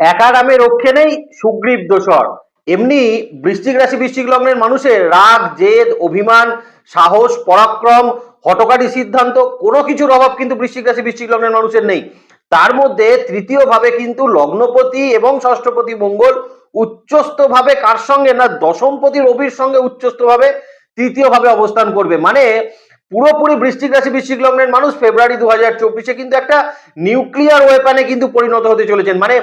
একা নামে রক্ষে নেই সুগ্রীব দোষর। এমনি বৃশ্চিক রাশি, বৃশ্চিক লগ্নের মানুষের রাগ, জেদ, অভিমান, সাহস, পরাক্রম হটকারী সিদ্ধান্ত, কোনো কিছুর অভাব কিন্তু বৃশ্চিক রাশি, বৃশ্চিক লগ্নের মানুষের নেই। তার মধ্যে তৃতীয় ভাবে কিন্তু লগ্নপতি এবং ষষ্ঠপতি মঙ্গল উচ্চস্থ ভাবে কার সঙ্গে না দশমপতি রবির সঙ্গে উচ্চস্থ ভাবে তৃতীয় ভাবে অবস্থান করবে। মানে পুরোপুরি বৃশ্চিক রাশি, বৃশ্চিক লগ্নের মানুষ ফেব্রুয়ারি দু হাজার চব্বিশে কিন্তু একটা নিউক্লিয়ার ওয়েপানে কিন্তু পরিণত হতে চলেছেন। মানে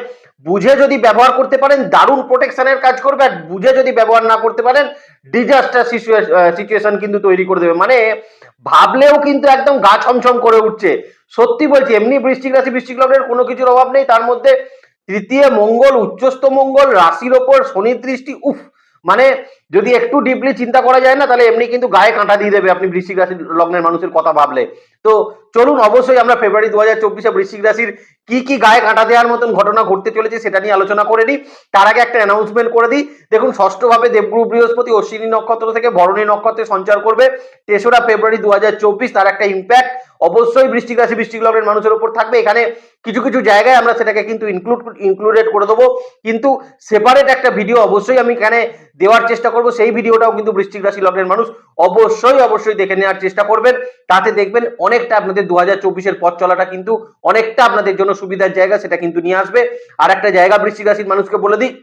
বুঝে যদি ব্যবহার করতে পারেন, দারুণ প্রোটেকশনের কাজ করবে, আর বুঝে যদি ব্যবহার না করতে পারেন ডিজাস্টার সিচুয়েশন কিন্তু তৈরি করে দেবে। মানে ভাবলেও কিন্তু একদম গা ছমছম করে উঠছে। সত্যি বলছি, এমনি বৃষ্টিক রাশি, বৃষ্টিক লগ্নের কোনো কিছুর অভাব নেই। তার মধ্যে তৃতীয় মঙ্গল, উচ্চস্থ মঙ্গল, রাশির ওপর শনির দৃষ্টি, উফ! মানে যদি একটু ডিপলি চিন্তা করা যায় না, তাহলে এমনি কিন্তু গায়ে কাঁটা দিয়ে দেবে আপনি বৃশ্চিক রাশির লগ্নের মানুষের কথা ভাবলে। তো চলুন, অবশ্যই আমরা ফেব্রুয়ারি দু হাজার চব্বিশে বৃশ্চিক রাশির কি কি গায়ে কাঁটা দেওয়ার মতন ঘটনা ঘটতে চলেছে সেটা নিয়ে আলোচনা করে নিই। তার আগে একটা অ্যানাউন্সমেন্ট করে দিই। দেখুন, ষষ্ঠভাবে দেবগুরু বৃহস্পতি অশ্বিনী নক্ষত্র থেকে ভরণী নক্ষত্রে সঞ্চার করবে। তেসরা ফেব্রুয়ারি দু হাজার চব্বিশ, তার একটা ইম্প্যাক্ট অবশ্যই বৃষ্টিক রাশি বৃষ্টিক লগ্নের মানুষের উপর থাকবে। এখানে কিছু কিছু জায়গায় আমরা সেটাকে কিন্তু ইনক্লুড ইনক্লুডেড করে দেবো। কিন্তু সেপারেট একটা ভিডিও অবশ্যই আমি এখানে দেওয়ার চেষ্টা করব, সেই ভিডিওটাও কিন্তু বৃষ্টিক রাশি লগ্নের মানুষ অবশ্যই অবশ্যই দেখে নেওয়ার চেষ্টা করবেন। তাতে দেখবেন অনেকটা আপনাদের দু হাজার চব্বিশের পথ চলাটা কিন্তু অনেকটা আপনাদের জন্য সুবিধার জায়গা, সেটা কিন্তু নিয়ে আসবে। আর একটা জায়গা বৃষ্টিক রাশির মানুষকে বলে দিই,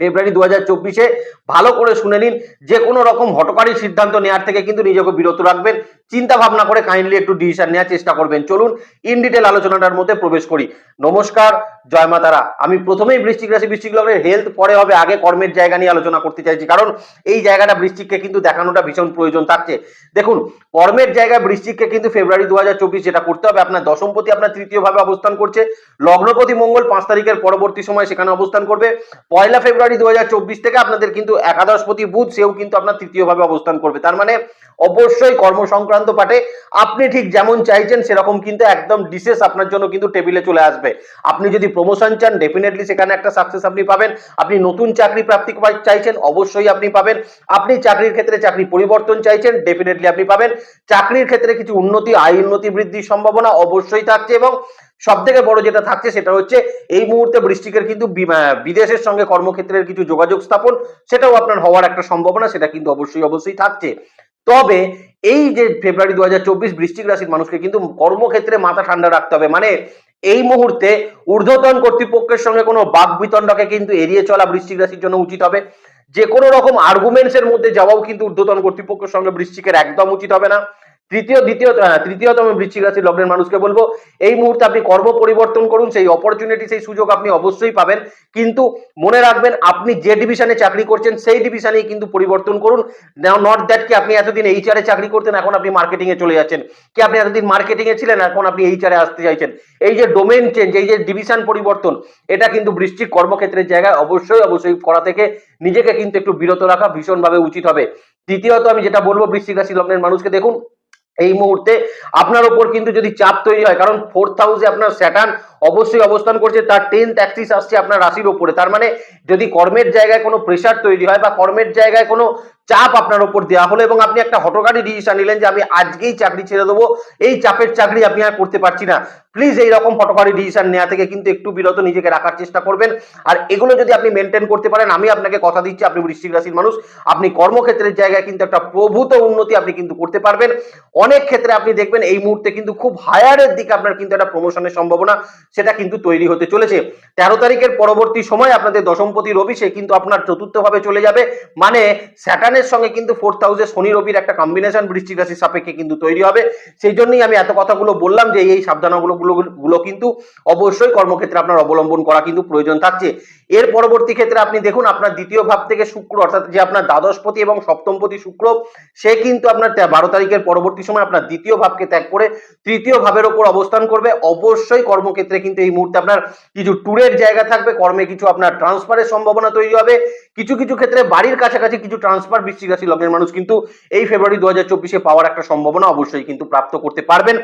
ফেব্রুয়ারি দু হাজার চব্বিশে ভালো করে শুনে নিন, যে কোনো রকম হটকারী সিদ্ধান্ত নেওয়ার থেকে কিন্তু নিজেকে বিরত রাখবেন। চিন্তা ভাবনা করে কাইন্ডলি একটু ডিসিশন নেওয়ার চেষ্টা করবেন। চলুন ইন ডিটেল আলোচনাটার মধ্যে প্রবেশ করি। নমস্কার জয় মা তারা। আমি প্রথমেই বৃষ্টিক রাশি বৃষ্টিক লগ্নের হেলথ পরে হবে, আগে কর্মের জায়গা নিয়ে আলোচনা করতে চাইছি। কারণ এই জায়গাটা বৃষ্টিককে কিন্তু দেখানোটা ভীষণ প্রয়োজন। থাকছে দেখুন, কর্মের জায়গায় বৃষ্টিককে কিন্তু ফেব্রুয়ারি দু হাজার চব্বিশ যেটা করতে হবে, আপনার দশমপতি আপনার তৃতীয় ভাবে অবস্থান করছে। লগ্নপতি মঙ্গল পাঁচ তারিখের পরবর্তী সময় সেখানে অবস্থান করবে। পয়লা ফেব্রুয়ারি দু হাজার চব্বিশ থেকে আপনাদের কিন্তু একাদশপতি বুধ, সেও কিন্তু আপনার তৃতীয় ভাবে অবস্থান করবে। তার মানে অবশ্যই কর্ম সংক্রান্ত পাঠে আপনি ঠিক যেমন চাইছেন, সেরকম কিন্তু একদম ডিসেস আপনার জন্য কিন্তু টেবিলে চলে আসবে। আপনি যদি প্রমোশন চান ডেফিনেটলি সেখানে একটা সাকসেস আপনি পাবেন। আপনি নতুন চাকরি প্রাপ্তি চাইছেন, অবশ্যই আপনি পাবেন। আপনি চাকরির ক্ষেত্রে চাকরি পরিবর্তন চাইছেন ডেফিনেটলি আপনি পাবেন। চাকরির ক্ষেত্রে কিছু উন্নতি, আয় উন্নতি বৃদ্ধির সম্ভাবনা অবশ্যই থাকছে এবং সব থেকে বড় যেটা থাকছে সেটা হচ্ছে এই মুহূর্তে বৃষ্টিকের কিন্তু বিদেশের সঙ্গে কর্মক্ষেত্রের কিছু যোগাযোগ স্থাপন, সেটাও আপনার হওয়ার একটা সম্ভাবনা, সেটা কিন্তু অবশ্যই অবশ্যই থাকছে। তবে এই যে ফেব্রুয়ারি দু হাজার চব্বিশ বৃষ্টিক রাশির মানুষকে কিন্তু কর্মক্ষেত্রে মাথা ঠান্ডা রাখতে হবে। মানে এই মুহূর্তে ঊর্ধ্বতন কর্তৃপক্ষের সঙ্গে কোনো বাক বিতণ্ডকে কিন্তু এড়িয়ে চলা বৃষ্টিক রাশির জন্য উচিত হবে। যে কোনো রকম আর্গুমেন্টস এর মধ্যে যাওয়াও কিন্তু ঊর্ধ্বতন কর্তৃপক্ষের সঙ্গে বৃষ্টিকের একদম উচিত হবে না। তৃতীয়, দ্বিতীয় তৃতীয়তম বৃশ্চিক রাশির লগ্নের মানুষকে বলব, এই মুহূর্তে আপনি কর্ম পরিবর্তন করুন, সেই অপরচুনিটি সেই সুযোগ আপনি অবশ্যই পাবেন। কিন্তু মনে রাখবেন, আপনি যে ডিভিশনে চাকরি করছেন, সেই ডিভিশনেই কিন্তু পরিবর্তন করুন। নট দ্যাট কি আপনি এতদিন এইচআর চাকরি করতেন, এখন আপনি মার্কেটিংয়ে চলে যাচ্ছেন। কি আপনি এতদিন মার্কেটিংয়ে ছিলেন, এখন আপনি এইচআর আসতে চাইছেন। এই যে ডোমেন চেঞ্জ এই যে ডিভিশন পরিবর্তন, এটা কিন্তু বৃষ্টিক কর্মক্ষেত্রের জায়গায় অবশ্যই অবশ্যই করা থেকে নিজেকে কিন্তু একটু বিরত রাখা ভীষণভাবে উচিত হবে। তৃতীয়ত আমি যেটা বলব বৃষ্টিক রাশি লগ্নের মানুষকে দেখুন এই মুহূর্তে আপনার ওপর কিন্তু যদি চাপ তৈরি হয়, কারণ ফোর্থ হাউসে আপনার স্যাটার্ন অবশ্যই অবস্থান করছে, তার টেন্থ অ্যাক্সিস আসছে আপনার রাশির ওপরে তার মানে যদি কর্মের জায়গায় কোনো প্রেশার তৈরি হয় বা কর্মের জায়গায় কোনো চাপ আপনার ওপর দেওয়া হলো এবং আপনি একটা হটকারী ডিসিশন নিলেন যে আমি আজকেই চাকরি ছেড়ে দেবো। এই চাপের চাকরি আপনি আর করতে পারছি না। প্লিজ এই রকম হটকারী ডিসিশন নেওয়া থেকে কিন্তু একটু বিরত নিজেকে রাখার চেষ্টা করবেন। আর এগুলো যদি আপনি মেনটেন করতে পারেন, আমি আপনাকে কথা দিচ্ছি, আপনি বৃশ্চিক রাশির মানুষ, আপনি কর্মক্ষেত্রের জায়গায় কিন্তু একটা প্রভূত উন্নতি আপনি কিন্তু করতে পারবেন। অনেক ক্ষেত্রে আপনি দেখবেন এই মুহূর্তে কিন্তু খুব হায়ারের দিকে আপনার কিন্তু একটা প্রমোশনের সম্ভাবনা সেটা কিন্তু তৈরি হতে চলেছে। তেরো তারিখের পরবর্তী সময় আপনাদের দশমপতি রবি, সে কিন্তু আপনার চতুর্থ ভাবে চলে যাবে। মানে স্যাটার্নের সঙ্গে কিন্তু ফোর্থ হাউসে শনি রবির একটা কম্বিনেশন বৃষ্টিক রাশির সাপেক্ষে কিন্তু তৈরি হবে। সেই জন্যই আমি এত কথাগুলো বললাম যে এই সাবধানগুলো গুলো গুলো কিন্তু অবশ্যই কর্মক্ষেত্রে আপনার অবলম্বন করা কিন্তু প্রয়োজন থাকছে। এর পরবর্তী ক্ষেত্রে আপনি দেখুন, আপনার দ্বিতীয় ভাব থেকে শুক্র, অর্থাৎ যে আপনার দ্বাদশপতি এবং সপ্তমপতি শুক্র, সে কিন্তু আপনার বারো তারিখের পরবর্তী সময় আপনার দ্বিতীয় ভাবকে ত্যাগ করে তৃতীয় ভাবের ওপর অবস্থান করবে। অবশ্যই কর্মক্ষেত্রে কিন্তু এই মুহূর্তে আপনার কিছু ট্যুরের জায়গা থাকবে, কর্মে কিছু আপনার ট্রান্সফারের সম্ভাবনা তৈরি হবে। কিছু কিছু ক্ষেত্রে বাড়ির কাছাকাছি কিছু ট্রান্সফার বৃশ্চিক রাশি লগ্নের মানুষ কিন্তু এই ফেব্রুয়ারি দু হাজার চব্বিশে পাওয়ার একটা সম্ভাবনা অবশ্যই কিন্তু প্রাপ্ত করতে পারবেন।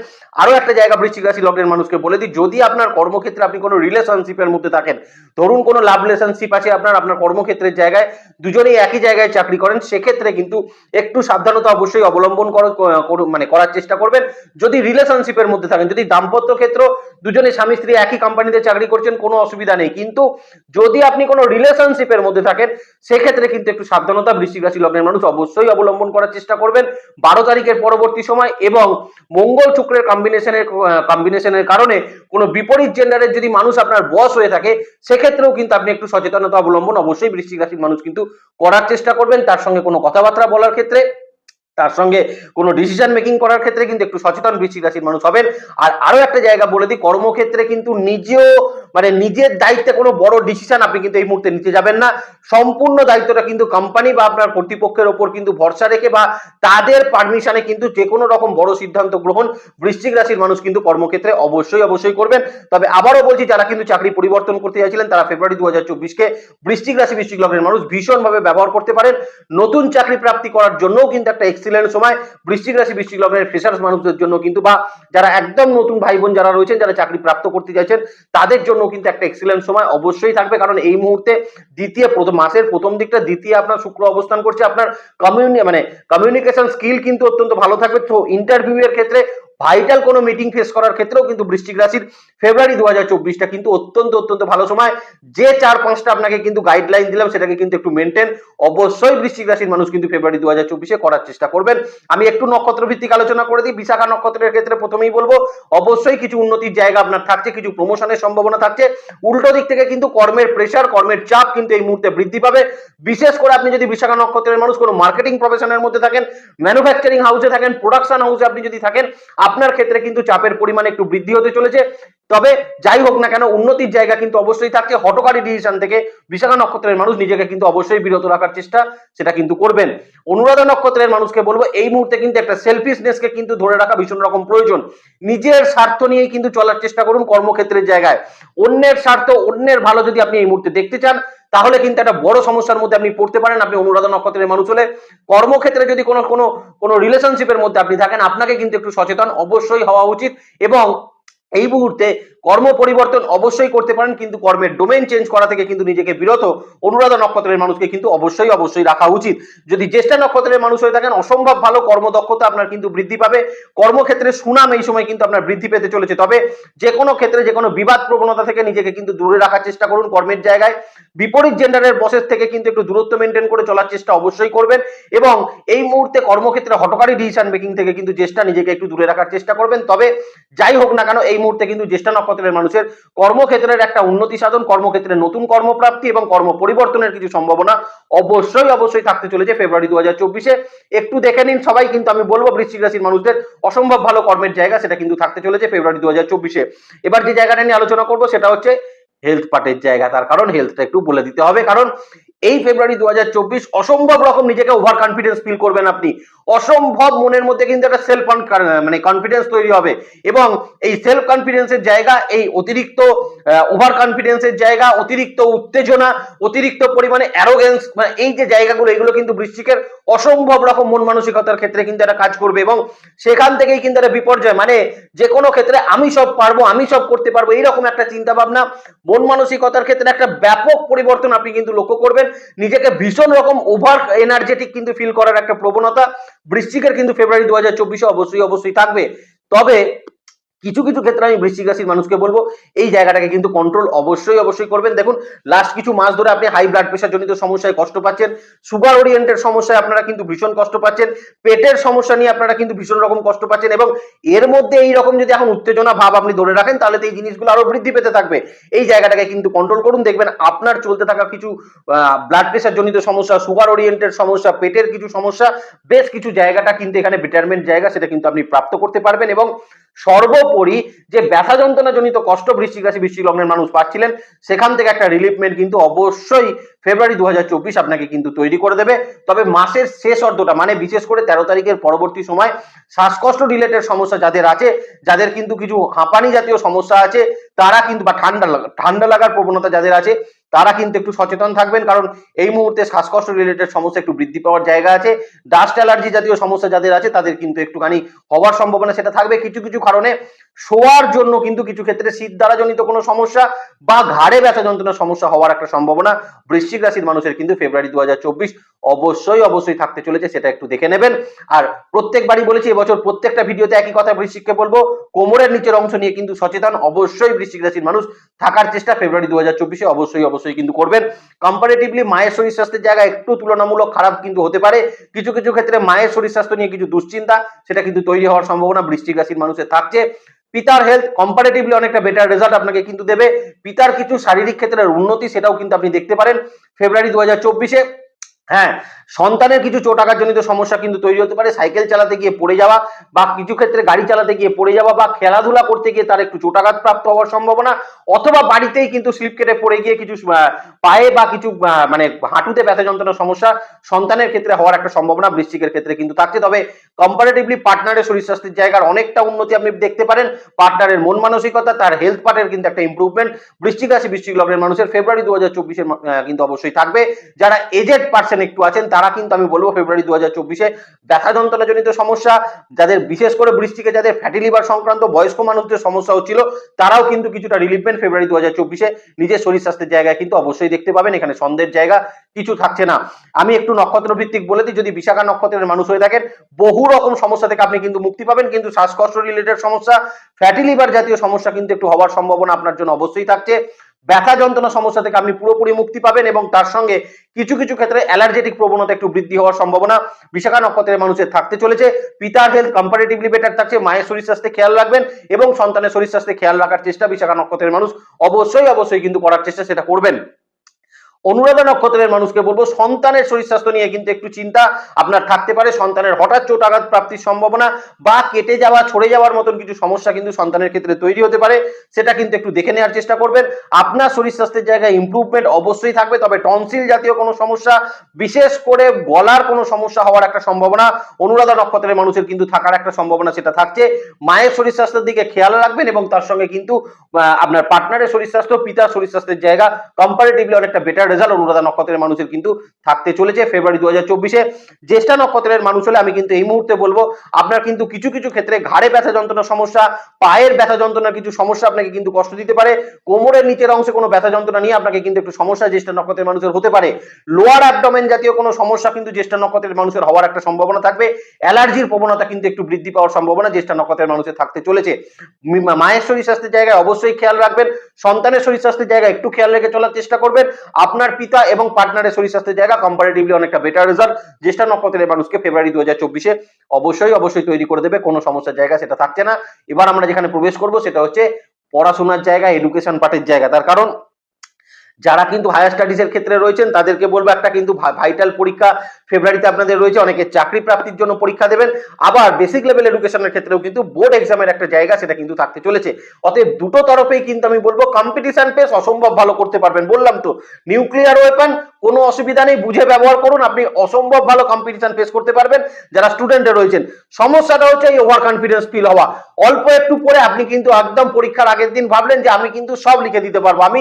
আরও একটা জায়গা বৃশ্চিক রাশি লগ্নের মানুষকে বলে দিই, যদি আপনার কর্মক্ষেত্রে আপনি কোনো রিলেশনশিপের মধ্যে থাকেন, ধরুন কোনো লাভ রিলেশনশিপ আছে আপনার আপনার কর্মক্ষেত্রের জায়গায় দুজনেই একই জায়গায় চাকরি করেন, সেক্ষেত্রে কিন্তু একটু সাবধানতা অবশ্যই অবলম্বন মানে করার চেষ্টা করবেন। যদি রিলেশনশিপের মধ্যে থাকেন, যদি দাম্পত্য ক্ষেত্র, দুজনে স্বামী, স্ত্রী একই কোম্পানিতে চাকরি করছেন, কোনো অসুবিধা নেই। কিন্তু যদি আপনি কোনো রিলেশনশিপের মধ্যে থাকেন, সেক্ষেত্রে কিন্তু একটু সাবধানতা, বৃশ্চিক রাশি লগ্নের মানুষ অবশ্যই অবলম্বন করার চেষ্টা করবেন। বারো তারিখের পরবর্তী সময় এবং মঙ্গল শুক্রের কম্বিনেশনের কম্বিনেশনের কারণে কোনো বিপরীত জেন্ডারের যদি মানুষ আপনার বস হয়ে থাকে, সেক্ষেত্রেও কিন্তু আপনি একটু সচেতনতা অবলম্বন, অবশ্যই বৃষ্টিক রাশির মানুষ কিন্তু করার চেষ্টা করবেন। তার সঙ্গে কোনো কথাবার্তা বলার ক্ষেত্রে তার সঙ্গে কোনো ডিসিশন মেকিং করার ক্ষেত্রে কিন্তু একটু সচেতন বৃশ্চিক মানুষ হবেন। আর আরও একটা জায়গা বলে দিই, কর্মক্ষেত্রে কিন্তু নিজেও মানে নিজের দায়িত্বে কোনো বড় ডিসিশন আপনি কিন্তু এই মুহূর্তে নিতে যাবেন না। সম্পূর্ণ দায়িত্বটা কিন্তু কোম্পানি বা আপনার কর্তৃপক্ষের ওপর কিন্তু ভরসা রেখে বা তাদের পারমিশনে কিন্তু যে কোনো রকম বড় সিদ্ধান্ত গ্রহণ বৃশ্চিক রাশির মানুষ কিন্তু কর্মক্ষেত্রে অবশ্যই অবশ্যই করবেন। তবে আবারও বলছি, যারা কিন্তু চাকরি পরিবর্তন করতে চাইছিলেন, তারা ফেব্রুয়ারি দু হাজার চব্বিশকে বৃশ্চিক রাশি, বৃশ্চিক লগ্নের মানুষ ভীষণভাবে ব্যবহার করতে পারেন। নতুন চাকরি প্রাপ্তি করার জন্যও কিন্তু একটা এক্সিলেন্ট সময় বৃষ্টিক রাশি বৃষ্টিক লগ্নের ফ্রেশার্স মানুষদের জন্য কিন্তু বা যারা একদম নতুন ভাই বোন যারা রয়েছেন, যারা চাকরি প্রাপ্ত করতে চাইছেন, তাদের জন্য কিন্তু একটা এক্সিলেন্ট সময় অবশ্যই থাকবে। কারণ এই মুহূর্তে দ্বিতীয়, প্রথম মাসের প্রথম দিকটা দ্বিতীয় আপনার শুক্র অবস্থান করছে। আপনার কমিউনি মানে কমিউনিকেশন স্কিল কিন্তু অত্যন্ত ভালো থাকবে। তো ইন্টারভিউ এর ক্ষেত্রে ভাইটাল কোনো মিটিং ফেস করার ক্ষেত্রেও কিন্তু বৃশ্চিক রাশির ফেব্রুয়ারি দু হাজার চব্বিশটা কিন্তু অত্যন্ত অত্যন্ত ভালো সময়। যে চার, পাঁচটা আপনাকে কিন্তু গাইডলাইন দিলাম, সেটাকে কিন্তু একটু মেনটেন অবশ্যই বৃশ্চিক রাশির মানুষ কিন্তু ফেব্রুয়ারি দু হাজার চব্বিশে করার চেষ্টা করবেন। আমি একটু নক্ষত্র ভিত্তিক আলোচনা করে দিই। বিশাখা নক্ষত্রের ক্ষেত্রে প্রথমেই বলব, অবশ্যই কিছু উন্নতির জায়গা আপনার থাকছে, কিছু প্রমোশনের সম্ভাবনা থাকছে। উল্টো দিক থেকে কিন্তু কর্মের প্রেশার কর্মের চাপ কিন্তু এই মুহূর্তে বৃদ্ধি পাবে। বিশেষ করে আপনি যদি বিশাখা নক্ষত্রের মানুষ, কোনো মার্কেটিং প্রফেশনের মধ্যে থাকেন ম্যানুফ্যাকচারিং হাউসে থাকেন প্রোডাকশন হাউসে আপনি যদি থাকেন আপনার ক্ষেত্রে কিন্তু চাপের পরিমাণ একটু বৃদ্ধি হতে চলেছে। তবে যাই হোক না কেন, উন্নতির জায়গা কিন্তু অবশ্যই থাকছে। হটকারী ডিসিশন থেকে বিশাখা নক্ষত্রের মানুষ নিজেকে কিন্তু অবশ্যই বিরত রাখার চেষ্টা সেটা কিন্তু করবেন। অনুরাধা নক্ষত্রের মানুষকে বলব, এই মুহূর্তে কিন্তু একটা সেলফিশনেসকে কিন্তু ধরে রাখা ভীষণ রকম প্রয়োজন। নিজের স্বার্থ নিয়েই কিন্তু চলার চেষ্টা করুন কর্মক্ষেত্রের জায়গায়। অন্যের স্বার্থ, অন্যের ভালো যদি আপনি এই মুহূর্তে দেখতে চান, তাহলে কিন্তু একটা বড় সমস্যার মধ্যে আপনি পড়তে পারেন। আপনি অনুরাধা নক্ষত্রের মানুষ হলে কর্মক্ষেত্রে যদি কোনো কোনো কোনো রিলেশনশিপের মধ্যে আপনি থাকেন, আপনাকে কিন্তু একটু সচেতন অবশ্যই হওয়া উচিত এবং এই মুহূর্তে কর্ম পরিবর্তন অবশ্যই করতে পারেন, কিন্তু কর্মের ডোমেন চেঞ্জ করা থেকে কিন্তু নিজেকে বিরত। অনুরাধা নক্ষত্রের মানুষকে কিন্তু অবশ্যই অবশ্যই রাখা উচিত। যদি জ্যেষ্ঠা নক্ষত্রের মানুষ হয়ে থাকেন, অসম্ভব ভালো কর্মদক্ষতা আপনার কিন্তু বৃদ্ধি পাবে। কর্মক্ষেত্রে সুনাম এই সময় কিন্তু আপনার বৃদ্ধি পেতে চলেছে। তবে যে কোনো ক্ষেত্রে, যে কোনো বিবাদ প্রবণতা থেকে নিজেকে কিন্তু দূরে রাখার চেষ্টা করুন কর্মের জায়গায়। বিপরীত জেন্ডারের বসের থেকে কিন্তু একটু দূরত্ব মেনটেন করে চলার চেষ্টা অবশ্যই করবেন এবং এই মুহূর্তে কর্মক্ষেত্রে হটকারী ডিসিশন মেকিং থেকে কিন্তু জ্যেষ্ঠা নিজেকে একটু দূরে রাখার চেষ্টা করবেন। তবে যাই হোক না কেন, এই মুহূর্তে কিন্তু জ্যেষ্ঠা নক্ষত্রের মানুষের কর্মক্ষেত্রের একটা উন্নতি সাধন কর্মক্ষেত্রে নতুন কর্মপ্রাপ্তি এবং কর্ম পরিবর্তনের কিছু সম্ভাবনা অবশ্যই অবশ্যই থাকতে চলেছে ফেব্রুয়ারি দু হাজার চব্বিশে। একটু দেখে নিন সবাই, কিন্তু আমি বলব বৃশ্চিক রাশির মানুষদের অসম্ভব ভালো কর্মের জায়গা, সেটা কিন্তু থাকতে চলেছে ফেব্রুয়ারি দু হাজার চব্বিশে। এবার যে জায়গাটা নিয়ে আলোচনা করব, সেটা হচ্ছে হেলথ পার্টের জায়গা, তার কারণ হেলথটা একটু বলে দিতে হবে। কারণ এই ফেব্রুয়ারি দু হাজার চব্বিশ অসম্ভব রকম নিজেকে ওভার কনফিডেন্স ফিল করবেন আপনি। অসম্ভব মনের মধ্যে কিন্তু একটা সেলফ মানে কনফিডেন্স তৈরি হবে। এবং এই সেলফ কনফিডেন্সের জায়গা, এই অতিরিক্ত ওভার কনফিডেন্সের জায়গা, অতিরিক্ত উত্তেজনা, অতিরিক্ত পরিমাণে অ্যারোগেন্স মানে এই যে জায়গাগুলো, এগুলো কিন্তু বৃশ্চিকের অসম্ভব রকম মন মানসিকতার ক্ষেত্রে কিন্তু একটা কাজ করবে এবং সেখান থেকেই কিন্তু একটা বিপর্যয় মানে যে কোনো ক্ষেত্রে আমি সব পারব, আমি সব করতে পারব, এইরকম একটা চিন্তা ভাবনা মন মানসিকতার ক্ষেত্রে একটা ব্যাপক পরিবর্তন আপনি কিন্তু লক্ষ্য করবেন। নিজেকে ভীষণ রকম ওভার এনার্জেটিক কিন্তু ফিল করার একটা প্রবণতা বৃশ্চিকের কিন্তু ফেব্রুয়ারি দু হাজার চব্বিশে অবশ্যই অবশ্যই থাকবে। তবে কিছু কিছু ক্ষেত্রে আমি বৃশ্চিক রাশির মানুষকে বলব, এই জায়গাটাকে কিন্তু কন্ট্রোল অবশ্যই অবশ্যই করবেন। দেখুন লাস্ট কিছু মাস ধরে আপনি হাই ব্লাড প্রেশার জনিত সমস্যায় কষ্ট পাচ্ছেন সুগার ওরিয়েন্টেড সমস্যায় আপনারা কিন্তু ভীষণ কষ্ট পাচ্ছেন, পেটের সমস্যা নিয়ে আপনারা কিন্তু ভীষণ রকম কষ্ট পাচ্ছেন এবং এর মধ্যে এই রকম যদি এখন উত্তেজনা ভাব আপনি ধরে রাখেন, তাহলে তো এই জিনিসগুলো আরও বৃদ্ধি পেতে থাকবে। এই জায়গাটাকে কিন্তু কন্ট্রোল করুন, দেখবেন আপনার চলতে থাকা কিছু ব্লাড প্রেশার জনিত সমস্যা সুগার ওরিয়েন্টেড সমস্যা, পেটের কিছু সমস্যা, বেশ কিছু জায়গাটা কিন্তু এখানে বেটারমেন্ট জায়গা, সেটা কিন্তু আপনি প্রাপ্ত করতে পারবেন এবং সর্বোপরি যে ব্যথা যন্ত্রণা জনিত কষ্ট বৃশ্চিক রাশি বৃশ্চিক লগ্নের মানুষ পাচ্ছিলেন, সেখান থেকে একটা রিলিফমেন্ট কিন্তু অবশ্যই ফেব্রুয়ারি দু হাজার চব্বিশ আপনাকে কিন্তু তৈরি করে দেবে। তবে মাসের শেষ অর্ধটা মানে বিশেষ করে তেরো তারিখের পরবর্তী সময়, শ্বাসকষ্ট রিলেটেড সমস্যা যাদের আছে, যাদের কিন্তু কিছু হাঁপানি জাতীয় সমস্যা আছে, তারা কিন্তু বা ঠান্ডা ঠান্ডা লাগার প্রবণতা যাদের আছে তারা কিন্তু একটু সচেতন থাকবেন, কারণ এই মুহূর্তে শ্বাসকষ্ট রিলেটেড সমস্যা একটু বৃদ্ধি পাওয়ার জায়গা আছে। ডাস্ট অ্যালার্জি জাতীয় সমস্যা যাদের আছে, তাদের কিন্তু একটুখানি হওয়ার সম্ভাবনা সেটা থাকবে। কিছু কিছু কারণে শোয়ার জন্য কিন্তু কিছু ক্ষেত্রে শীত দ্বারা জনিত কোনো সমস্যা বা ঘাড়ে ব্যথা যন্ত্রণার সমস্যা হওয়ার একটা সম্ভাবনা বৃশ্চিক রাশির মানুষের কিন্তু ফেব্রুয়ারি দু হাজার চব্বিশ অবশ্যই অবশ্যই থাকতে চলেছে, সেটা একটু দেখে নেবেন। আর প্রত্যেকবারই বলেছি, এবছর প্রত্যেকটা ভিডিওতে একই কথা বৃশ্চিককে বলব, কোমরের নিচের অংশ নিয়ে কিন্তু সচেতন অবশ্যই বৃশ্চিক রাশির মানুষ থাকার চেষ্টা ফেব্রুয়ারি দু অবশ্যই অবশ্যই কিন্তু করবেন। কম্পারেটিভলি মায়ের শরীর স্বাস্থ্যের জায়গা একটু তুলনামূলক খারাপ কিন্তু হতে পারে। কিছু কিছু ক্ষেত্রে মায়ের শরীর স্বাস্থ্য নিয়ে কিছু দুশ্চিন্তা, সেটা কিন্তু তৈরি হওয়ার সম্ভাবনা বৃশ্চিক রাশির মানুষের থাকছে। পিতার হেলথ কম্পারেটিভলি অনেকটা বেটার রেজাল্ট আপনাকে কিন্তু দেবে। পিতার কিছু শারীরিক ক্ষেত্রের উন্নতি সেটাও কিন্তু আপনি দেখতে পারেন। ফেব্রুয়ারি দু হাজার চব্বিশে হ্যাঁ সন্তানের কিছু চোট আঘাতজনিত সমস্যা কিন্তু তৈরি হতে পারে। সাইকেল চালাতে গিয়ে পড়ে যাওয়া বা কিছু ক্ষেত্রে গাড়ি চালাতে গিয়ে পড়ে যাওয়া বা খেলাধুলা করতে গিয়ে তার একটু চোটাঘাত প্রাপ্ত হওয়ার সম্ভাবনা অথবা বাড়িতেই কিন্তু স্লিপ কেটে পড়ে গিয়ে কিছু পায়ে বা কিছু মানে হাঁটুতে ব্যথা যন্ত্রণার সমস্যা সন্তানের ক্ষেত্রে হওয়ার একটা সম্ভাবনা বৃশ্চিকের ক্ষেত্রে কিন্তু থাকছে তবে কম্পারেটিভলি পার্টনারের শরীর স্বাস্থ্যের জায়গার অনেকটা উন্নতি আপনি দেখতে পারেন। পার্টনারের মন মানসিকতা, তার হেলথ পার্টের কিন্তু একটা ইমপ্রুভমেন্ট বৃশ্চিক রাশি, বৃশ্চিক লগ্নের মানুষের ফেব্রুয়ারি দু হাজার কিন্তু অবশ্যই থাকবে। যারা এজেড পার্সন একটু আছেন, তারা কিন্তু আমি বলব ফেব্রুয়ারি দু হাজার চব্বিশে ব্যথা যন্ত্রণাজনিত সমস্যা, যাদের বিশেষ করে বৃষ্টিকে, যাদের ফ্যাটি লিভার সংক্রান্ত বয়স্ক মানুষদের সমস্যা হচ্ছিল, তারাও কিন্তু কিছুটা রিলিফ পেন ফেব্রুয়ারি দু হাজার চব্বিশে। নিজের শরীর স্বাস্থ্যের জায়গায় কিন্তু অবশ্যই দেখতে পাবেন, এখানে সন্দেহের জায়গা কিছু থাকছে না। আমি একটু নক্ষত্র ভিত্তিক বলে দিই, যদি বিশাখা নক্ষত্রের মানুষ হয়ে থাকেন, বহু রকম সমস্যা থেকে আপনি কিন্তু মুক্তি পাবেন, কিন্তু শ্বাসকষ্ট রিলেটেড সমস্যা ফ্যাটি লিভার জাতীয় সমস্যা কিন্তু একটু হওয়ার সম্ভাবনা আপনার জন্য অবশ্যই থাকছে। ব্যথা যন্ত্রণা সমস্যা থেকে আপনি পুরোপুরি মুক্তি পাবেন এবং তার সঙ্গে কিছু কিছু ক্ষেত্রে অ্যালার্জেটিক প্রবণতা একটু বৃদ্ধি হওয়ার সম্ভাবনা বিশাখা নক্ষত্রের মানুষের থাকতে চলেছে। পিতার হেলথ কম্পারেটিভলি বেটার থাকছে, মায়ের শরীর স্বাস্থ্যে খেয়াল রাখবেন এবং সন্তানের শরীর স্বাস্থ্যে খেয়াল রাখার চেষ্টা বিশাখা নক্ষত্রের মানুষ অবশ্যই অবশ্যই কিন্তু করার চেষ্টা সেটা করবেন। অনুরাধা নক্ষত্রের মানুষকে বলব, সন্তানের শরীর স্বাস্থ্য নিয়ে কিন্তু একটু চিন্তা আপনার থাকতে পারে। সন্তানের হঠাৎ চোট আঘাত প্রাপ্তির সম্ভাবনা বা কেটে যাওয়া, ছড়ে যাওয়ার মতন কিছু সমস্যা কিন্তু সন্তানের ক্ষেত্রে তৈরি হতে পারে। সেটা কিন্তু একটু দেখে নেওয়ার চেষ্টা করবেন। আপনার শরীর স্বাস্থ্যের জায়গায় ইমপ্রুভমেন্ট অবশ্যই থাকবে, তবে টনসিল জাতীয় কোনো সমস্যা, বিশেষ করে গলার কোনো সমস্যা হওয়ার একটা সম্ভাবনা, অনুরাধা নক্ষত্রের মানুষের কিন্তু থাকার একটা সম্ভাবনা সেটা থাকছে। মায়ের শরীর স্বাস্থ্যের দিকে খেয়াল রাখবেন এবং তার সঙ্গে কিন্তু আপনার পার্টনারের শরীর স্বাস্থ্য, পিতার শরীর স্বাস্থ্যের জায়গা কম্পারেটিভলি অনেকটা বেটার রেজাল্ট অনুরাধা নক্ষত্রের মানুষের কিন্তু থাকতে চলেছে ফেব্রুয়ারি দু হাজার চব্বিশে। জ্যেষ্ঠা নক্ষত্রের মানুষ হলে আমি কিন্তু এই মুহূর্তে বলব, আপনার কিন্তু কিছু কিছু ক্ষেত্রে ঘাড়ে ব্যথা যন্ত্রণার সমস্যা, পায়ের ব্যথা যন্ত্রণার কিছু সমস্যা আপনাকে কিন্তু কষ্ট দিতে পারে, কোমরের নিচের অংশে কোনো ব্যথা যন্ত্রণা নিয়ে আপনাকে কিন্তু একটু সমস্যা জ্যেষ্ঠা নক্ষত্রের মানুষের হতে পারে। লোয়ার অ্যাবডোমেন জাতীয় কোনো সমস্যা কিন্তু জ্যেষ্ঠা নক্ষত্রের মানুষের হওয়ার একটা সম্ভাবনা থাকবে। অ্যালার্জির প্রবণতা কিন্তু একটু বৃদ্ধি পাওয়ার সম্ভাবনা জ্যেষ্ঠা নক্ষত্রের মানুষের থাকতে চলেছে। মায়ের শরীর স্বাস্থ্যের জায়গায় অবশ্যই খেয়াল রাখবেন, সন্তানের শরীর স্বাস্থ্যের জায়গায় একটু খেয়াল রেখে চলার চেষ্টা করবেন। আপনার পিতা এবং পার্টনারের শরীর স্বাস্থ্যের জায়গা কম্পারেটিভলি অনেকটা বেটার রেজাল্ট জ্যেষ্ঠা নক্ষত্রের মানুষকে ফেব্রুয়ারি দু হাজার চব্বিশে অবশ্যই অবশ্যই তৈরি করে দেবে, কোনো সমস্যার জায়গা সেটা থাকছে না। এবার আমরা যেখানে প্রবেশ করব, সেটা হচ্ছে পড়াশোনার জায়গা এডুকেশন পার্টের জায়গা। তার কারণ যারা কিন্তু হায়ার স্টাডিজ এর ক্ষেত্রে রয়েছেন, তাদেরকে বলব একটা কিন্তু ভাইটাল পরীক্ষা ফেব্রুয়ারিতে আপনাদের রয়েছে। অনেকে চাকরি প্রাপ্তির জন্য পরীক্ষা দেবেন। আবার বেসিক লেভেল এডুকেশনের ক্ষেত্রেও কিন্তু বোর্ড এক্সামের একটা জায়গা সেটা কিন্তু থাকতে চলেছে। অতএব দুটো তরফেই কিন্তু আমি বলব কম্পিটিশন পেস অসম্ভব ভালো করতে পারবেন। বললাম তো নিউক্লিয়ার ওয়েপন কোনো অসুবিধা নেই, বুঝে ব্যবহার করুন, আপনি অসম্ভব ভালো কম্পিটিশন ফেস করতে পারবেন, যারা স্টুডেন্টে রয়েছেন। সমস্যাটা হচ্ছে এই ওভার কনফিডেন্স ফিল হওয়া। অল্প একটু পরে আপনি কিন্তু একদম পরীক্ষার আগের দিন ভাবলেন যে আমি কিন্তু সব লিখে দিতে পারব। আমি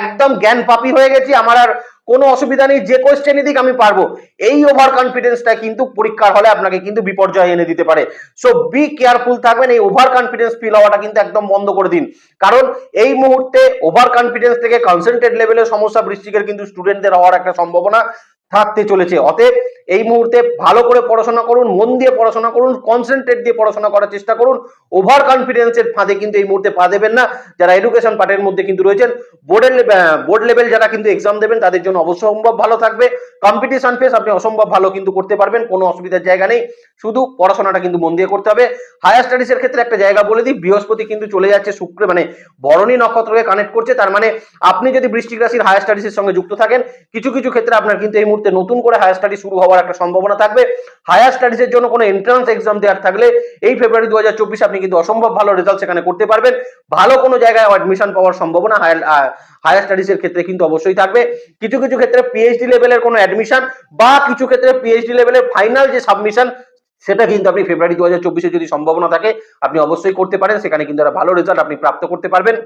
একদম জ্ঞান পাপি হয়ে গেছি, আমার আর কোনো অসুবিধা নেই, যে কোয়েশ্চেনই দিক আমি পারব। এই ওভার কনফিডেন্সটা কিন্তু পরীক্ষার হলে আপনাকে কিন্তু বিপর্যয় এনে দিতে পারে। সো বি কেয়ারফুল থাকবেন, এই ওভার কনফিডেন্স ফিল হওয়াটা কিন্তু একদম বন্ধ করে দিন। কারণ এই মুহূর্তে ওভার কনফিডেন্স থেকে কনসেন্ট্রেট লেভেলের সমস্যা বৃষ্টিকের কিন্তু স্টুডেন্টদের হওয়ার একটা সম্ভাবনা। থাকতে চলেছে। অতএব এই মুহূর্তে ভালো করে পড়াশোনা করুন, মন দিয়ে পড়াশোনা করুন কনসেন্ট্রেট দিয়ে পড়াশোনা করার চেষ্টা করুন। ওভার কনফিডেন্সের ফাঁদে কিন্তু এই মুহূর্তে পা দেবেন না। যারা এডুকেশন পার্টের মধ্যে কিন্তু রয়েছেন বোর্ডের বোর্ড লেভেল যারা কিন্তু এক্সাম দেবেন, তাদের জন্য অবশ্যম্ভব ভালো থাকবে। কম্পিটিশন ফেস আপনি অসম্ভব ভালো কিন্তু করতে পারবেন, কোনো অসুবিধার জায়গা নেই। শুধু পড়াশোনাটা কিন্তু মন দিয়ে করতে হবে। হায়ার স্টাডিজ এর ক্ষেত্রে একটা জায়গা বলে দিই, বৃহস্পতি কিন্তু চলে যাচ্ছে শুক্র মানে বরণী নক্ষত্রকে কানেক্ট করছে, তার মানে আপনি যদি বৃষ্টিক রাশির হায়ার স্টাডিজের সঙ্গে যুক্ত থাকেন, কিছু কিছু ক্ষেত্রে আপনার কিন্তু এই মুহূর্তে নতুন করে হায়ার স্টাডি শুরু হওয়ার একটা সম্ভাবনা থাকবে। হায়ার স্টাডিজের জন্য কোনো এন্ট্রান্স এক্সাম দেওয়ার থাকলে এই ফেব্রুয়ারি দু আপনি কিন্তু অসম্ভব ভালো রেজাল্ট সেখানে করতে পারবেন। ভালো কোনো জায়গায় অ্যাডমিশন পাওয়ার সম্ভাবনা হায়ার হায়ার স্টাডিজ এর ক্ষেত্রে কিন্তু অবশ্যই থাকবে। কিছু কিছু ক্ষেত্রে পিএইচডি লেভেলের কোনো অ্যাডমিশন বা কিছু ক্ষেত্রে পিএইচডি লেভেলের ফাইনাল যে সাবমিশন সেটা কিন্তু আপনি ফেব্রুয়ারি দু হাজার যদি সম্ভাবনা থাকে, আপনি অবশ্যই করতে পারেন। সেখানে কিন্তু একটা ভালো রেজাল্ট আপনি প্রাপ্ত করতে পারবেন।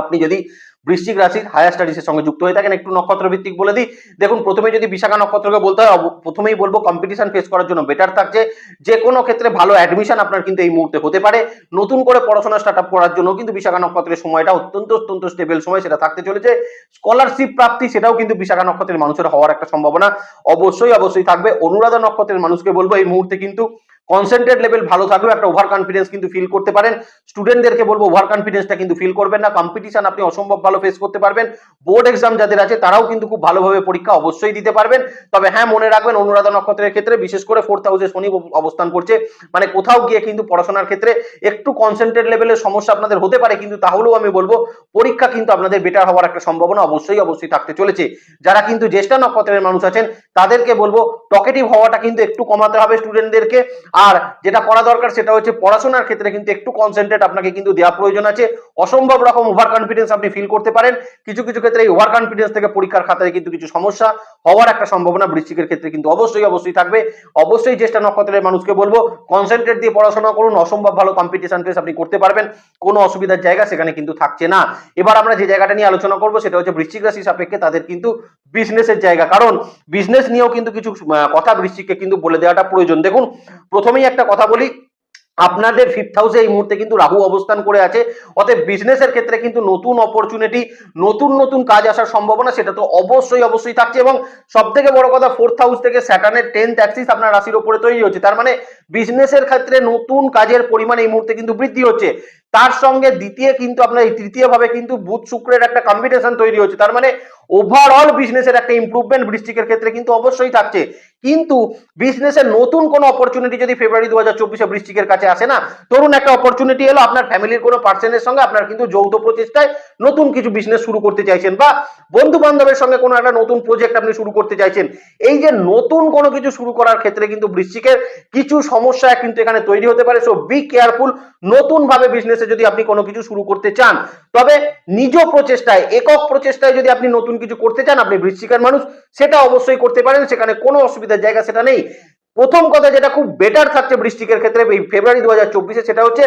আপনি যদি বৃশ্চিক রাশির হায়ার স্টাডিজের সঙ্গে যুক্ত হয়ে থাকেন, একটু নক্ষত্র ভিত্তিক বলে দিই। দেখুন প্রথমে যদি বিশাখা নক্ষত্রকে বলতে হয় প্রথমেই বলব কম্পিটিশন ফেস করার জন্য বেটার থাকছে। যে কোনো ক্ষেত্রে ভালো অ্যাডমিশন আপনার কিন্তু এই মুহূর্তে হতে পারে। নতুন করে পড়াশোনা স্টার্ট আপ করার জন্য কিন্তু বিশাখা নক্ষত্রের সময়টা অত্যন্ত অত্যন্ত স্টেবল সময় সেটা থাকতে চলেছে। স্কলারশিপ প্রাপ্তি সেটাও কিন্তু বিশাখা নক্ষত্রের মানুষের হওয়ার একটা সম্ভাবনা অবশ্যই অবশ্যই থাকবে। অনুরাধা নক্ষত্রের মানুষকে বলব, এই মুহূর্তে কিন্তু কনসেন্ট্রেট লেভেল ভালো থাকবে একটা ওভার কনফিডেন্স কিন্তু ফিল করতে পারেন। স্টুডেন্টদেরকে বলব ওভার কনফিডেন্সটা কিন্তু ফিল করবেন না। কম্পিটিশন আপনি অসম্ভব ভালো ফেস করতে পারবেন। বোর্ড এক্সাম যাদের আছে, তারাও কিন্তু খুব ভালোভাবে পরীক্ষা অবশ্যই দিতে পারবেন। তবে হ্যাঁ মনে রাখবেন, অনুরাধা নক্ষত্রের ক্ষেত্রে বিশেষ করে ফোর্থ হাউসে শনি অবস্থান করছে। মানে কোথাও গিয়ে কিন্তু পড়াশোনার ক্ষেত্রে একটু কনসেন্ট্রেট লেভেলের সমস্যা আপনাদের হতে পারে, কিন্তু তাহলেও আমি বলব, পরীক্ষা কিন্তু আপনাদের বেটার হওয়ার একটা সম্ভাবনা অবশ্যই অবশ্যই থাকতে চলেছে। যারা কিন্তু জ্যেষ্ঠা নক্ষত্রের মানুষ আছেন, তাদেরকে বলব টকেটিভ হওয়াটা কিন্তু একটু কমাতে হবে স্টুডেন্টদেরকে আর যেটা করা দরকার সেটা হচ্ছে পড়াশোনার ক্ষেত্রে কিন্তু একটু কনসেন্ট্রেট আপনাকে কিন্তু দেওয়া প্রয়োজন আছে। অসম্ভব রকম ওভার কনফিডেন্স আপনি ফিল করতে পারেন। কিছু কিছু ক্ষেত্রে এই ওভার কনফিডেন্স থেকে পরীক্ষার খাতায় কিন্তু কিছু সমস্যা হওয়ার একটা সম্ভাবনা বৃশ্চিকের ক্ষেত্রে কিন্তু অবশ্যই অবশ্যই থাকবে। অবশ্যই জ্যেষ্ঠা নক্ষত্রের মানুষকে বলব কনসেন্ট্রেট দিয়ে পড়াশোনা করুন। অসম্ভব ভালো কম্পিটিশন ফেস আপনি করতে পারবেন। কোনো অসুবিধার জায়গা সেখানে কিন্তু থাকছে না। এবার আমরা যে জায়গাটা নিয়ে আলোচনা করব সেটা হচ্ছে বৃশ্চিক রাশি সাপেক্ষে তাদের কিন্তু বিজনেসের জায়গা। কারণ বিজনেস নিয়েও কিন্তু কিছু কথা বৃষ্টিকে কিন্তু বলে দেওয়াটা প্রয়োজন। দেখুন, প্রথমেই একটা কথা বলি, আপনাদের ফিফথ হাউসে এই মুহূর্তে কিন্তু রাহু অবস্থান করে আছে। অতএব বিজনেসের ক্ষেত্রে কিন্তু নতুন অপরচুনিটি নতুন নতুন কাজ আসার সম্ভাবনা, সেটা তো অবশ্যই অবশ্যই থাকছে। এবং সব থেকে বড় কথা ফোর্থ হাউস থেকে স্যাটার্নের টেন্থ অ্যাক্সিস আপনার রাশির উপরে তৈরি হচ্ছে। তার মানে বিজনেসের ক্ষেত্রে নতুন কাজের পরিমাণ এই মুহূর্তে কিন্তু বৃদ্ধি হচ্ছে। তার সঙ্গে দ্বিতীয় কিন্তু আপনার এই তৃতীয় ভাবে কিন্তু বুধ শুক্রের একটা কম্বিনেশন তৈরি হচ্ছে তার মানে ওভারঅল বিজনেসের একটা ইমপ্রুভমেন্ট বৃষ্টিকের ক্ষেত্রে কিন্তু অবশ্যই থাকছে। কিন্তু বিজনেসের নতুন কোনো অপরচুনিটি যদি ফেব্রুয়ারি দু হাজার চব্বিশে বৃষ্টিকের কাছে আসে না, ধরুন একটা অপরচুনিটি এলো, আপনার ফ্যামিলির কোনো পার্সনের সঙ্গে আপনার কিন্তু যৌথ প্রচেষ্টায় নতুন কিছু বিজনেস শুরু করতে চাইছেন বা বন্ধু বান্ধবের সঙ্গে কোনো একটা নতুন প্রজেক্ট আপনি শুরু করতে চাইছেন, এই যে নতুন কোনো কিছু শুরু করার ক্ষেত্রে কিন্তু বৃষ্টিকের কিছু সমস্যা কিন্তু এখানে তৈরি হতে পারে। সো বি কেয়ারফুল নতুন ভাবে বিজনেসে যদি আপনি কোনো কিছু শুরু করতে চান, তবে নিজ প্রচেষ্টায়, একক প্রচেষ্টায় যদি আপনি নতুন কিছু করতে চান, আপনি বৃষ্টিকার মানুষ, সেটা অবশ্যই করতে পারেন, সেখানে কোনো অসুবিধার জায়গা সেটা নেই। প্রথম কথা যেটা খুব বেটার থাকছে বৃষ্টিকের ক্ষেত্রে এই ফেব্রুয়ারি দু হাজার সেটা হচ্ছে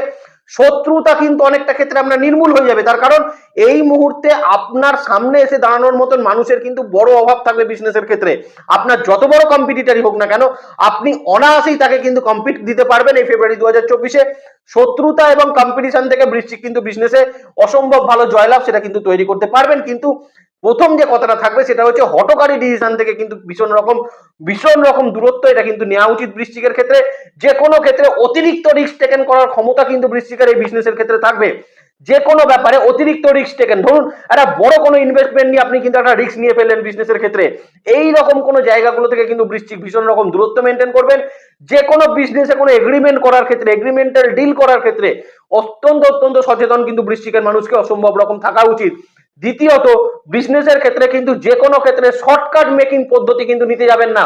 শত্রুতা কিন্তু অনেকটা ক্ষেত্রে আপনার নির্মূল হয়ে যাবে। তার কারণ এই মুহূর্তে আপনার সামনে এসে দাঁড়ানোর মতন মানুষের কিন্তু বড় অভাব থাকবে বিজনেসের ক্ষেত্রে। আপনার যত বড় কম্পিটিটারই হোক না কেন, আপনি অনায়াসেই তাকে কিন্তু কম্পিট দিতে পারবেন এই ফেব্রুয়ারি দু হাজার চব্বিশে। শত্রুতা এবং কম্পিটিশন থেকে বৃষ্টি কিন্তু বিজনেসে অসম্ভব ভালো জয়লাভ সেটা কিন্তু তৈরি করতে পারবেন। কিন্তু প্রথম যে কথাটা থাকবে সেটা হচ্ছে হটকারী ডিসিশন থেকে কিন্তু ভীষণ রকম ভীষণ রকম দূরত্ব এটা কিন্তু নেওয়া উচিত বৃশ্চিকের ক্ষেত্রে। যে কোনো ক্ষেত্রে অতিরিক্ত রিস্ক টেকেন করার ক্ষমতা কিন্তু বৃশ্চিকের এই বিজনেসের ক্ষেত্রে থাকবে। যে কোনো ব্যাপারে অতিরিক্ত রিস্ক টেকেন ধরুন, একটা বড় কোনো ইনভেস্টমেন্ট নিয়ে আপনি কিন্তু একটা রিস্ক নিয়ে ফেললেন বিজনেসের ক্ষেত্রে। এই রকম কোনো জায়গাগুলো থেকে কিন্তু বৃশ্চিক ভীষণ রকম দূরত্ব মেনটেন করবেন। যে কোনো বিজনেসে কোনো এগ্রিমেন্ট করার ক্ষেত্রে এগ্রিমেন্টাল ডিল করার ক্ষেত্রে অত্যন্ত অত্যন্ত সচেতন কিন্তু বৃশ্চিকের মানুষকে অসম্ভব রকম থাকা উচিত। দ্বিতীয়ত বিজনেসের ক্ষেত্রে কিন্তু যে কোনো ক্ষেত্রে শর্টকাট মেকিং পদ্ধতি কিন্তু নিতে যাবেন না।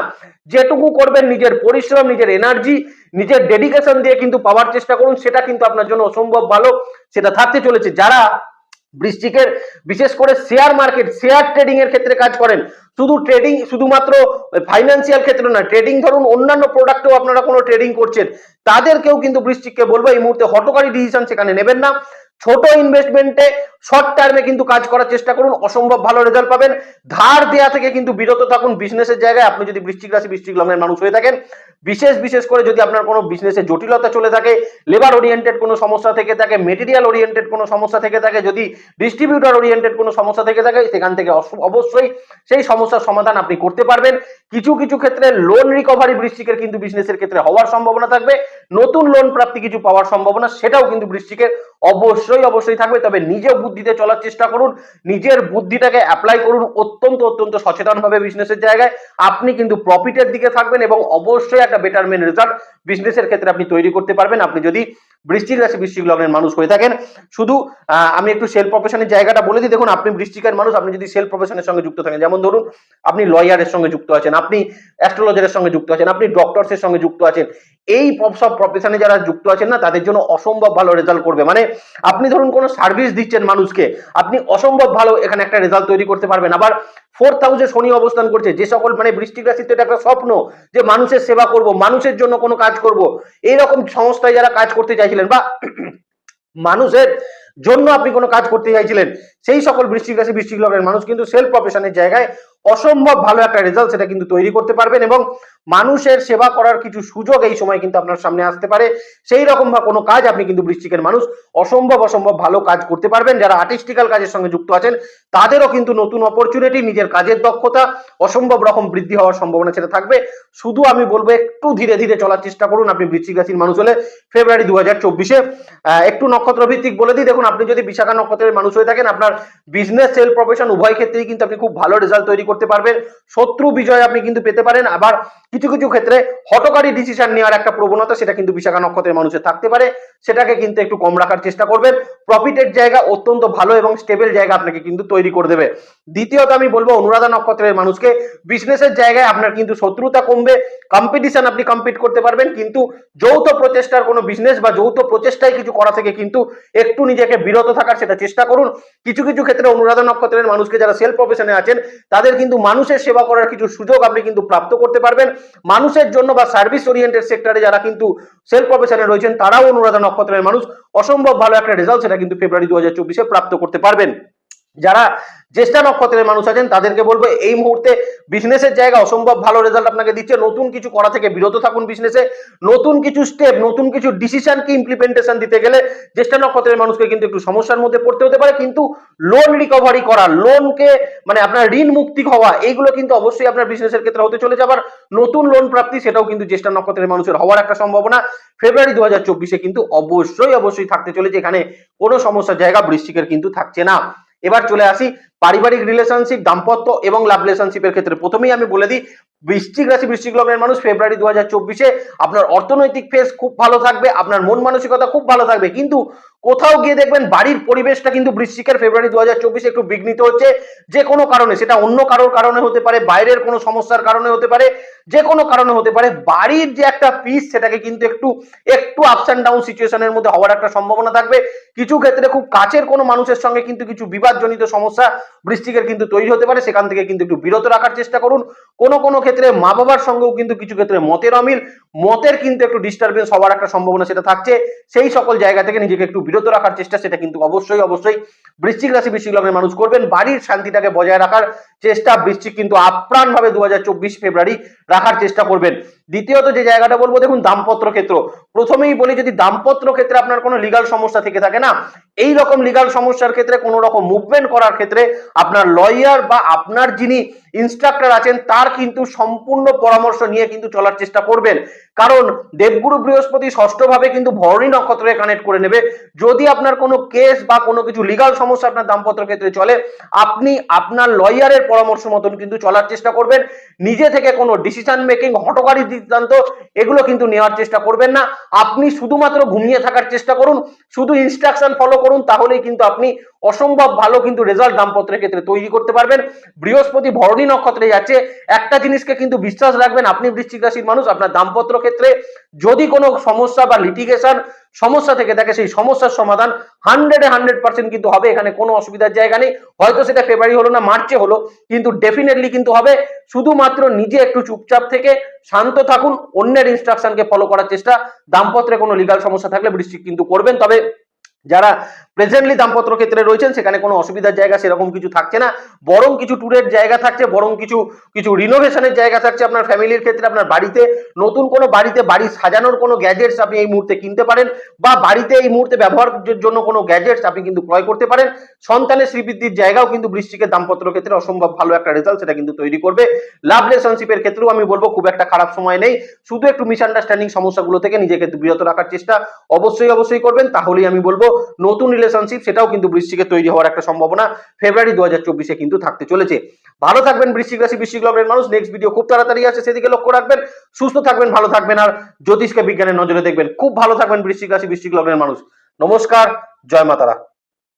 যেটুকু করবেন নিজের পরিশ্রম, নিজের এনার্জি নিজের ডেডিকেশন দিয়ে কিন্তু পাওয়ার চেষ্টা করুন, সেটা কিন্তু আপনার জন্য অসম্ভব ভালো। সেটা থাকতে চলেছে। যারা বৃষ্টিকের বিশেষ করে শেয়ার মার্কেট শেয়ার ট্রেডিং এর ক্ষেত্রে কাজ করেন, শুধু ট্রেডিং শুধুমাত্র ফাইন্যান্সিয়াল ক্ষেত্রে না ট্রেডিং ধরুন, অন্যান্য প্রোডাক্টেও আপনারা কোনো ট্রেডিং করছেন, তাদেরকেও কিন্তু বৃষ্টিককে বলব, এই মুহূর্তে হটকারী ডিসিশন সেখানে নেবেন না। ছোট ইনভেস্টমেন্টে শর্ট টার্মে কিন্তু কাজ করার চেষ্টা করুন, অসম্ভব ভালো রেজাল্ট পাবেন। ধার দেওয়া থেকে কিন্তু বিরত থাকুন বিজনেসের জায়গায়। আপনি যদি বৃষ্টিক রাশি বৃষ্টিক লগ্নের মানুষ হয়ে থাকেন বিশেষ বিশেষ করে যদি আপনার কোনো বিজনেসে জটিলতা চলে থাকে লেবার ওরিয়েন্টেড কোনো সমস্যা থেকে থাকে মেটেরিয়াল ওরিয়েন্টেড কোনো সমস্যা থেকে থাকে, যদি ডিস্ট্রিবিউটার ওরিয়েন্টেড কোনো সমস্যা থেকে থাকে, সেখান থেকে অবশ্যই সেই সমস্যার সমাধান আপনি করতে পারবেন। কিছু কিছু ক্ষেত্রে লোন রিকভারি বৃষ্টিকের কিন্তু বিজনেসের ক্ষেত্রে হওয়ার সম্ভাবনা থাকবে। নতুন লোন প্রাপ্তি কিছু পাওয়ার সম্ভাবনা, সেটাও কিন্তু বৃষ্টিকের অবশ্যই অবশ্যই থাকবে। তবে নিজে বুদ্ধিতে চলার চেষ্টা করুন, নিজের বুদ্ধিটাকে অ্যাপ্লাই করুন অত্যন্ত অত্যন্ত সচেতনভাবে বিজনেসের জায়গায়। আপনি কিন্তু প্রফিটের দিকে থাকবেন এবং অবশ্যই একটা বেটারমেন্ট রেজাল্ট বিজনেসের ক্ষেত্রে আপনি তৈরি করতে পারবেন। আপনি যদি বৃষ্টিক রাশি, বৃষ্টিক লগ্নের মানুষ হয়ে থাকেন, শুধু আমি একটু সেল প্রফেশনের জায়গাটা বলে দিই। দেখুন, আপনি বৃষ্টিকের মানুষ, আপনি যদি সেল প্রফেশনের সঙ্গে যুক্ত থাকেন, যেমন ধরুন, আপনি লয়ারের সঙ্গে যুক্ত আছেন, আপনি অ্যাস্ট্রোলজারের সঙ্গে যুক্ত আছেন, আপনি ডক্টরসের সঙ্গে যুক্ত আছেন, এই সব প্রফেশনে যারা যুক্ত আছেন না, তাদের জন্য অসম্ভব ভালো রেজাল্ট করবে। মানে আপনি ধরুন কোনো সার্ভিস দিচ্ছেন মানুষকে, আপনি অসম্ভব ভালো এখানে একটা রেজাল্ট তৈরি করতে পারবেন। আবার ফোর্থ হাউসে শনি অবস্থান করছে। যে সকল মানে বৃষ্টিক রাশিতে এটা একটা স্বপ্ন যে মানুষের সেবা করব, মানুষের জন্য কোনো কাজ করব। এইরকম সংস্থায় যারা কাজ করতে চাইছিলেন বা মানুষের জন্য আপনি কোনো কাজ করতে চাইছিলেন সেই সকল বৃশ্চিক রাশি বৃশ্চিক লগ্নের মানুষ কিন্তু সেলফ প্রফেশনের জায়গায় অসম্ভব ভালো একটা রেজাল্ট সেটা কিন্তু তৈরি করতে পারবেন এবং মানুষের সেবা করার কিছু সুযোগ এই সময় কিন্তু আপনার সামনে আসতে পারে। সেই রকম বা কোনো কাজ আপনি কিন্তু বৃশ্চিকের মানুষ অসম্ভব অসম্ভব ভালো কাজ করতে পারবেন। যারা আর্টিস্টিক্যাল কাজের সঙ্গে যুক্ত আছেন, তাদেরও কিন্তু নতুন অপরচুনিটি নিজের কাজের দক্ষতা, অসম্ভব রকম বৃদ্ধি হওয়ার সম্ভাবনা সেটা থাকবে। শুধু আমি বলব, একটু ধীরে ধীরে চলার চেষ্টা করুন। আপনি বৃশ্চিক রাশির মানুষ হলে ফেব্রুয়ারি দু হাজার চব্বিশে একটু নক্ষত্র ভিত্তিক বলে দিই। দেখুন, আপনি যদি বিশাখা নক্ষত্রের মানুষ হয়ে থাকেন, আপনার বিজনেস সেল প্রফেশন উভয় ক্ষেত্রেই কিন্তু আপনি খুব ভালো রেজাল্ট তৈরি করতে পারবেন। শত্রু বিজয় আপনি কিন্তু পেতে পারেন। আবার কিছু কিছু ক্ষেত্রে হটকারী ডিসিশন নেওয়ার একটা প্রবণতা সেটা কিন্তু বিশাখা নক্ষত্রের মানুষের থাকতে পারে। সেটাকে কিন্তু একটু কম রাখার চেষ্টা করবেন। প্রফিটের জায়গা অত্যন্ত ভালো এবং স্টেবল জায়গা আপনাকে কিন্তু তৈরি করে দেবে। দ্বিতীয়ত আমি বলব অনুরাধা নক্ষত্রের মানুষকে বিজনেসের জায়গায় আপনার কিন্তু শত্রুতা কমবে কম্পিটিশন আপনি কম্পিট করতে পারবেন, কিন্তু যৌথ প্রচেষ্টার কোনো বিজনেস বা যৌথ প্রচেষ্টায় কিছু করা থেকে কিন্তু একটু নিজেকে বিরত থাকার সেটা চেষ্টা করুন। কিছু কিছু ক্ষেত্রে অনুরাধা নক্ষত্রের মানুষকে যারা সেলফ প্রফেশনে আছেন, তাদের কিন্তু মানুষের সেবা করার কিছু সুযোগ আপনি কিন্তু প্রাপ্ত করতে পারবেন। মানুষের জন্য বা সার্ভিস ওরিয়েন্টেড সেক্টরে যারা কিন্তু সেলফ প্রফেশনে রয়েছেন, তারাও অনুরাধা নক্ষত্রের মানুষ। অসম্ভব ভালো একটা রেজাল্ট সেটা কিন্তু ফেব্রুয়ারি দু হাজার প্রাপ্ত করতে পারবেন। যারা জ্যেষ্ঠা নক্ষত্রের মানুষ আছেন, তাদেরকে বলব, এই মুহূর্তে বিজনেসের জায়গা অসম্ভব ভালো রেজাল্ট আপনাকে দিচ্ছে। নতুন কিছু করা থেকে বিরত থাকুন বিজনেসে নতুন কিছু স্টেপ নতুন কিছু ডিসিশনকে ইমপ্লিমেন্টেশন দিতে গেলে জ্যেষ্ঠা নক্ষত্রের মানুষকে কিন্তু একটু সমস্যার মধ্যে পড়তে হতে পারে। কিন্তু লোন রিকভারি করা লোনকে মানে আপনার ঋণ মুক্তি হওয়া, এইগুলো কিন্তু অবশ্যই আপনার বিজনেসের ক্ষেত্রে হতে চলেছে। আবার নতুন লোন প্রাপ্তি, সেটাও কিন্তু জ্যেষ্ঠা নক্ষত্রের মানুষের হওয়ার একটা সম্ভাবনা। ফেব্রুয়ারি দু হাজার কিন্তু অবশ্যই অবশ্যই থাকতে চলেছে। এখানে কোনো সমস্যার জায়গা বৃশ্চিকের কিন্তু থাকছে না। এবার চলে আসি পারিবারিক রিলেশনশিপ দাম্পত্য এবং লাভ রিলেশনশিপের ক্ষেত্রে। প্রথমেই আমি বলে দিই, বৃশ্চিক রাশি, বৃশ্চিক লগ্নের মানুষ ফেব্রুয়ারি দু হাজার চব্বিশে আপনার অর্থনৈতিক ফেস খুব ভালো থাকবে, আপনার মন মানসিকতা খুব ভালো থাকবে। কিন্তু কোথাও গিয়ে দেখবেন বাড়ির পরিবেশটা কিন্তু বৃশ্চিকের ফেব্রুয়ারি দু একটু বিঘ্নিত হচ্ছে। যে কোনো কারণে, সেটা অন্য কারোর কারণে হতে পারে, বাইরের কোনো সমস্যার কারণে হতে পারে, যে কোনো কারণে হতে পারে, বাড়ির যে একটা পিস সেটাকে কিন্তু একটু একটু আপস অ্যান্ড ডাউন সিচুয়েশনের মধ্যে হওয়ার একটা সম্ভাবনা থাকবে। কিছু ক্ষেত্রে খুব কাছের কোনো মানুষের সঙ্গে কিন্তু কিছু বিবাদজনিত সমস্যা বৃষ্টিকের কিন্তু তৈরি হতে পারে, সেখান থেকে কিন্তু একটু বিরত রাখার চেষ্টা করুন। কোনো কোনো ক্ষেত্রে মা বাবার সঙ্গেও কিন্তু কিছু ক্ষেত্রে মতের অমিল মতের কিন্তু একটু ডিস্টারবেন্স হওয়ার একটা সম্ভাবনা সেটা থাকছে। সেই সকল জায়গা থেকে নিজেকে একটু বিরত রাখার চেষ্টা সেটা কিন্তু অবশ্যই অবশ্যই বৃশ্চিক রাশি, বৃশ্চিক লগ্নের মানুষ করবেন। বাড়ির শান্তিটাকে বজায় রাখার চেষ্টা বৃশ্চিক কিন্তু আপ্রাণ ভাবে চব্বিশ ফেব্রুয়ারি রাখার চেষ্টা করবেন। দ্বিতীয়ত যে জায়গাটা বলব, দেখুন দাম্পত্র ক্ষেত্র। প্রথমেই বলি, যদি দামপত্র ক্ষেত্রে আপনার কোনো লিগাল সমস্যা থেকে থাকে না, এই রকম লিগাল সমস্যার ক্ষেত্রে কোনো রকম মুভমেন্ট করার ক্ষেত্রে আপনার লয়ার বা আপনার যিনি ইনস্ট্রাক্টর আছেন, তার কিন্তু সম্পূর্ণ পরামর্শ নিয়ে কিন্তু চলার চেষ্টা করবেন। কারণ দেবগুরু বৃহস্পতি ষষ্ঠভাবে কিন্তু ভরণী নক্ষত্রে কানেক্ট করে নেবে। যদি আপনার কোনো কেস বা কোনো কিছু লিগাল সমস্যা আপনার দাম্পত্র ক্ষেত্রে চলে, আপনি আপনার লয়ারের পরামর্শ মতন কিন্তু চলার চেষ্টা করবেন। নিজে থেকে কোনো ডিসিশন মেকিং হটকারী সিদ্ধান্ত, এগুলো কিন্তু নেওয়ার চেষ্টা করবেন না। আপনি শুধুমাত্র ঘুমিয়ে থাকার চেষ্টা করুন, শুধু ইনস্ট্রাকশন ফলো করুন, তাহলেই কিন্তু আপনি অসম্ভব ভালো কিন্তু রেজাল্ট দাম্পত্যের ক্ষেত্রে তৈরি করতে পারবেন। বৃহস্পতি ভরণী নক্ষত্রে যাচ্ছে, একটা জিনিসকে কিন্তু বিশ্বাস রাখবেন, আপনি বৃশ্চিক রাশির মানুষ, আপনার দাম্পত্য ক্ষেত্রে যদি কোনো সমস্যা বা লিটিগেশন সমস্যা থেকে থাকে, সেই সমস্যার সমাধান হান্ড্রেডে হান্ড্রেড পার্সেন্ট কিন্তু হবে, এখানে কোনো অসুবিধার জায়গা নেই। হয়তো সেটা ফেব্রুয়ারি হলো না মার্চে হলো, কিন্তু ডেফিনেটলি কিন্তু হবে। শুধুমাত্র নিজে একটু চুপচাপ থেকে শান্ত থাকুন, অন্যের ইনস্ট্রাকশনকে ফলো করার চেষ্টা। দাম্পত্রে কোনো লিগাল সমস্যা থাকলে বৃষ্টি কিন্তু করবেন। তবে যারা প্রেজেন্টলি দাম্পত্র ক্ষেত্রে রয়েছেন, সেখানে কোনো অসুবিধার জায়গা সেরকম কিছু থাকছে না। বরং কিছু ট্যুরের জায়গা থাকছে, বরং কিছু কিছু রিনোভেশনের জায়গা থাকছে আপনার ফ্যামিলির ক্ষেত্রে, আপনার বাড়িতে। নতুন কোনো বাড়িতে বাড়ি সাজানোর কোনো গ্যাজেটস আপনি এই মুহূর্তে কিনতে পারেন, বা বাড়িতে এই মুহূর্তে ব্যবহারের জন্য কোনো গ্যাজেটস আপনি কিন্তু ক্রয় করতে পারেন। সন্তানের শ্রীবৃদ্ধির জায়গাও কিন্তু বৃষ্টিকের দাম্পত্র ক্ষেত্রে অসম্ভব ভালো একটা রেজাল্ট সেটা কিন্তু তৈরি করবে। লাভ রিলেশনশিপের ক্ষেত্রেও আমি বলব, খুব একটা খারাপ সময় নেই। শুধু একটু মিসআন্ডারস্ট্যান্ডিং সমস্যাগুলো থেকে নিজেকে বিরত রাখার চেষ্টা অবশ্যই অবশ্যই করবেন। তাহলেই আমি বলব, নতুন রিলেশনশিপ সেটাও কিন্তু বৃশ্চিকে তৈরি হওয়ার একটা সম্ভাবনা। ফেব্রুয়ারি দু হাজার চব্বিশে কিন্তু থাকতে চলেছে। ভালো থাকবেন বৃশ্চিক রাশি, বৃশ্চিক লগ্নের মানুষ। নেক্সট ভিডিও খুব তাড়াতাড়ি আছে সেদিকে লক্ষ্য রাখবেন। সুস্থ থাকবেন, ভালো থাকবেন আর জ্যোতিষকে বিজ্ঞানের নজরে দেখবেন। খুব ভালো থাকবেন বৃশ্চিক রাশি, বৃশ্চিক লগ্নের মানুষ। নমস্কার, জয় মাতারা।